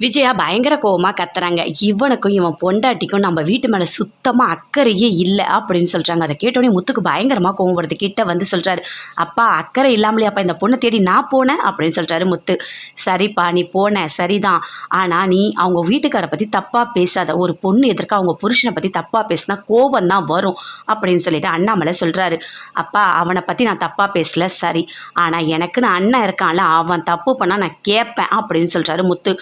விஜயா பயங்கர கோபமாக கத்துறாங்க. இவனுக்கும் இவன் பொண்டாட்டிக்கும் நம்ம வீட்டு மேலே சுத்தமாக அக்கறையே இல்லை அப்படின்னு சொல்கிறாங்க அதை கேட்டோடனே முத்துக்கு பயங்கரமாக கோவம் வருது. கிட்ட வந்து சொல்கிறாரு அப்பா அக்கறை இல்லாமலே அப்பா இந்த பொண்ணை தேடி நான் போனேன் அப்படின்னு சொல்கிறாரு முத்து. சரிப்பா நீ போன சரிதான். ஆனால் நீ அவங்க வீட்டுக்காரை பற்றி தப்பாக பேசாத. ஒரு பொண்ணு எதிர்க்க அவங்க புருஷனை பற்றி தப்பாக பேசினா கோபம் தான் வரும் அப்படின்னு சொல்லிட்டு அண்ணாமலை சொல்கிறாரு அப்பா அவனை பற்றி நான் தப்பாக பேசல சரி. ஆனால் எனக்குன்னு அண்ணன் இருக்கான்ல அவன் தப்பு பண்ணால் நான் கேட்பேன் அப்படின்னு சொல்கிறாரு முத்து.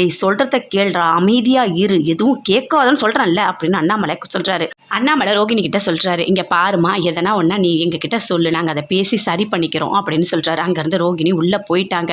டேய் சொல்கிறத கேள்றா அமைதியாக இரு. எதுவும் கேட்காதன்னு சொல்கிறேன்ல அப்படின்னு அண்ணாமலை சொல்கிறாரு அண்ணாமலை ரோகிணி கிட்ட சொல்கிறாரு இங்கே பாருமா எதனா ஒன்றா நீ எங்ககிட்ட சொல்லு. நாங்கள் அதை பேசி சரி பண்ணிக்கிறோம் அப்படின்னு சொல்கிறாரு அங்கேருந்து ரோகிணி உள்ளே போயிட்டாங்க.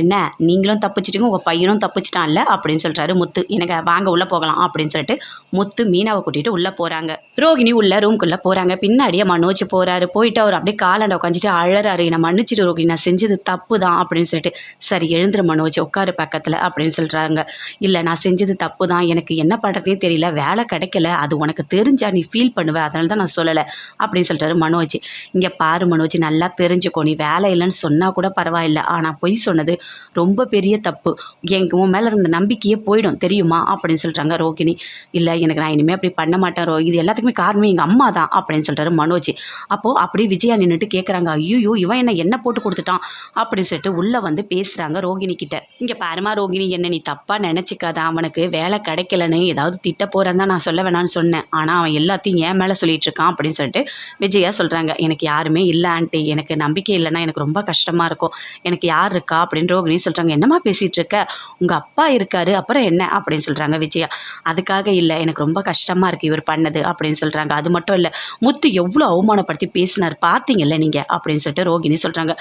என்ன நீங்களும் தப்பிச்சிட்டீங்க உங்கள் பையனும் தப்பிச்சிட்டான்ல? அப்படின்னு சொல்கிறாரு முத்து. எனக்கு வாங்க உள்ளே போகலாம் அப்படின்னு சொல்லிட்டு முத்து மீனாவை கூட்டிகிட்டு உள்ளே போகிறாங்க ரோகிணி உள்ள ரூம்குள்ளே போகிறாங்க பின்னாடியே மனோஜ் போகிறாரு போயிட்டு அவர் அப்படியே காலாண்ட உட்காந்துட்டு அழறாரு. என்னை மன்னிச்சிட்டு ரோகிணி நான் செஞ்சது தப்பு தான் அப்படின்னு சொல்லிட்டு சரி எழுந்துரு மனோஜ் உட்காரு பக்கத்தில் அப்படின்னு சொல்கிறாங்க இல்லை நான் செஞ்சது தப்பு தான் எனக்கு என்ன பண்ணுறதே தெரியல. வேலை கிடைக்கல. அது உனக்கு தெரிஞ்சா நீ ஃபீல் பண்ணுவ. அதனால தான் நான் சொல்லலை. அப்படின்னு சொல்லிட்டாரு மனோஜ். இங்கே பாரு மனோஜ். நல்லா தெரிஞ்சுக்கோ. நீ வேலை இல்லைன்னு சொன்னால் கூட பரவாயில்ல. ஆனால் பொய் சொன்னது ரொம்ப பெரிய தப்பு. எனக்கு உன் மேலே இருந்த நம்பிக்கையே போயிடும். தெரியுமா? அப்படின்னு சொல்கிறாங்க ரோகிணி. இல்லை எனக்கு நான் இனிமேல் அப்படி பண்ண மாட்டேன் ரோ. இது எல்லாத்துக்குமே காரணமே எங்கள் அம்மா தான். அப்படின்னு சொல்கிறாரு மனோஜ். அப்போது அப்படியே விஜயா நின்றுட்டு கேட்குறாங்க ஐயோ இவன் என்ன என்ன போட்டு கொடுத்துட்டான்? அப்படின்னு சொல்லிட்டு உள்ளே வந்து பேசுகிறாங்க ரோகிணி கிட்ட. இங்கே பாருமா ரோகிணி என்ன நீ தப்பாக நினச்சிக்காத அவனுக்கு வேலை கிடைக்கலன்னு ஏதாவது திட்ட போகிறேன்னு தான் நான் சொல்ல வேணான்னு சொன்னேன். ஆனால் அவன் எல்லாத்தையும் ஏன் மேலே சொல்லிட்டு இருக்கான் அப்படின்னு சொல்லிட்டு விஜயா சொல்கிறாங்க எனக்கு யாருமே இல்லை ஆண்டி. எனக்கு நம்பிக்கை இல்லைன்னா எனக்கு ரொம்ப கஷ்டமாக இருக்கும். எனக்கு யார் இருக்கா அப்படின்னு ரோகிணி சொல்கிறாங்க என்னம்மா பேசிகிட்டு இருக்க? உங்கள் அப்பா இருக்காரு அப்புறம் என்ன? அப்படின்னு சொல்கிறாங்க விஜயா. அதுக்காக இல்லை எனக்கு ரொம்ப கஷ்டமாக இருக்குது இவர் பண்ணது அப்படின்னு சொல்கிறாங்க அது மட்டும் இல்லை முத்து எவ்வளோ அவமானப்படுத்தி பேசினார் பார்த்தீங்கல்ல நீங்கள் அப்படின்னு சொல்லிட்டு ரோகிணி சொல்கிறாங்க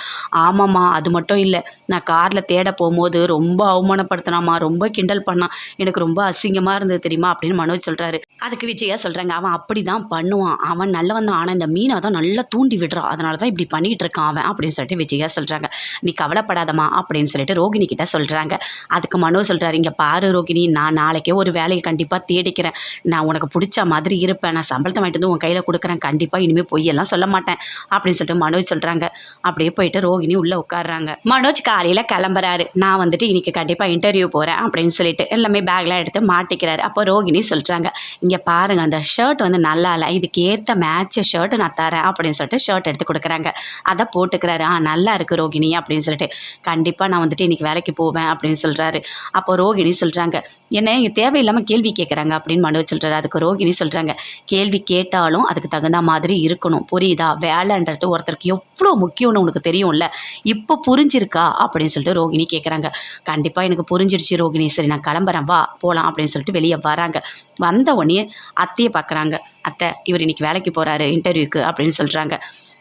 ஆமாம்மா அது மட்டும் இல்லை நான் காரில் தேட போகும்போது ரொம்ப அவமானப்படுத்தினாமா ரொம்ப கிண்டல் பண்ணான். எனக்கு ரொம்ப அசிங்கமாக இருந்தது தெரியுமா அப்படின்னு மனோஜ் சொல்கிறாரு அதுக்கு விஜயா சொல்கிறாங்க அவன் அப்படி தான் பண்ணுவான். அவன் நல்லவன் தான். ஆனால் இந்த மீனை தான் நல்லா தூண்டி விடுறான் அதனால தான் இப்படி பண்ணிகிட்டு இருக்கான் அவன் அப்படின்னு சொல்லிட்டு விஜயா சொல்கிறாங்க நீ கவலைப்படாதம்மா அப்படின்னு சொல்லிட்டு ரோகிணி கிட்ட சொல்கிறாங்க அதுக்கு மனோஜ் சொல்கிறாரு இங்கே பாரு ரோகிணி நான் நாளைக்கே ஒரு வேலையை கண்டிப்பாக தேடிக்கிறேன். நான் உனக்கு பிடிச்ச மாதிரி இருப்பேன். நான் சம்பளத்தை வாங்கிட்டு வந்து உன் கையில் கொடுக்குறேன். கண்டிப்பாக இனிமேல் பொய்யெல்லாம் சொல்ல மாட்டேன் அப்படின்னு சொல்லிட்டு மனோஜ் சொல்கிறாங்க அப்படியே போயிட்டு ரோகிணி உள்ளே உட்காடுறாங்க மனோஜ் காலையில் கிளம்புறாரு. நான் வந்துட்டு இன்னைக்கு கண்டிப்பாக இன்டர்வியூ போகிறேன் அப்படின்னு சொல்லிட்டு எல்லாமே பேக்லாம் எடுத்து மாட்டிக்கிறாரு. அப்போ ரோகிணி சொல்கிறாங்க இங்கே பாருங்கள் அந்த ஷர்ட் வந்து நல்லா இல்லை. இதுக்கு ஏற்ற மேட்ச் ஷர்ட் நான் தரேன் அப்படின்னு சொல்லிட்டு ஷர்ட் எடுத்து கொடுக்குறாங்க. அதை போட்டுக்கிறாரு. ஆ நல்லா இருக்குது ரோகிணி அப்படின்னு சொல்லிட்டு. கண்டிப்பாக நான் வந்துட்டு இன்றைக்கி வேலைக்கு போவேன் அப்படின்னு சொல்கிறாரு அப்போ ரோகிணி சொல்கிறாங்க என்ன இங்கே தேவையில்லாமல் கேள்வி கேட்குறாங்க அப்படின்னு மனு சொல்கிறாரு அதுக்கு ரோகிணி சொல்கிறாங்க கேள்வி கேட்டாலும் அதுக்கு தகுந்த மாதிரி இருக்கணும். புரியுதா? வேலைன்றது ஒருத்தருக்கு எவ்வளோ முக்கியம்னு உனக்கு தெரியும்ல? இப்போ புரிஞ்சிருக்கா? அப்படின்னு சொல்லிட்டு ரோகிணி கேட்குறாங்க கண்டிப்பாக எனக்கு புரிஞ்சிருச்சு ரோகிணி சரி நான் கிளம்புறேன் வா போகலாம் அப்படின்னு சொல்லிட்டு வெளியே வராங்க. வந்த உடனே அத்தையை பார்க்குறாங்க. அத்தை இவர் இன்னைக்கு வேலைக்கு போகிறாரு இன்டர்வியூக்கு அப்படின்னு சொல்கிறாங்க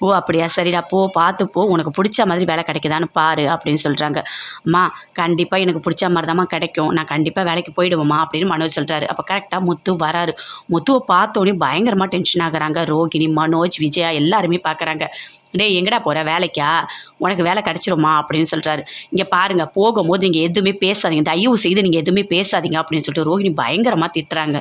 ஓ அப்படியா? சரிடா போ பார்த்து போ உனக்கு பிடிச்ச மாதிரி வேலை கிடைக்குதான்னு பாரு அப்படின்னு சொல்கிறாங்க அம்மா கண்டிப்பாக எனக்கு பிடிச்ச மாதிரி தாம்மா கிடைக்கும். நான் கண்டிப்பாக வேலைக்கு போயிடுவோம்மா அப்படின்னு மனோஜ் சொல்கிறாரு அப்போ கரெக்டாக முத்து வராரு. முத்துவை பார்த்தோன்னே பயங்கரமாக டென்ஷன் ஆகுறாங்க. ரோகிணி மனோஜ் விஜயா எல்லாருமே பார்க்குறாங்க டேய் எங்கடா போகிற வேலைக்கா? உனக்கு வேலை கிடச்சிருமா? அப்படின்னு சொல்கிறாரு இங்கே பாருங்கள் போகும்போது நீங்கள் எதுவுமே பேசாதீங்க. தயவு செய்து நீங்கள் எதுவுமே பேசாதீங்க. அப்படின்னு சொல்லிட்டு ரோகிணி பயங்கரமாக திட்டுறாங்க.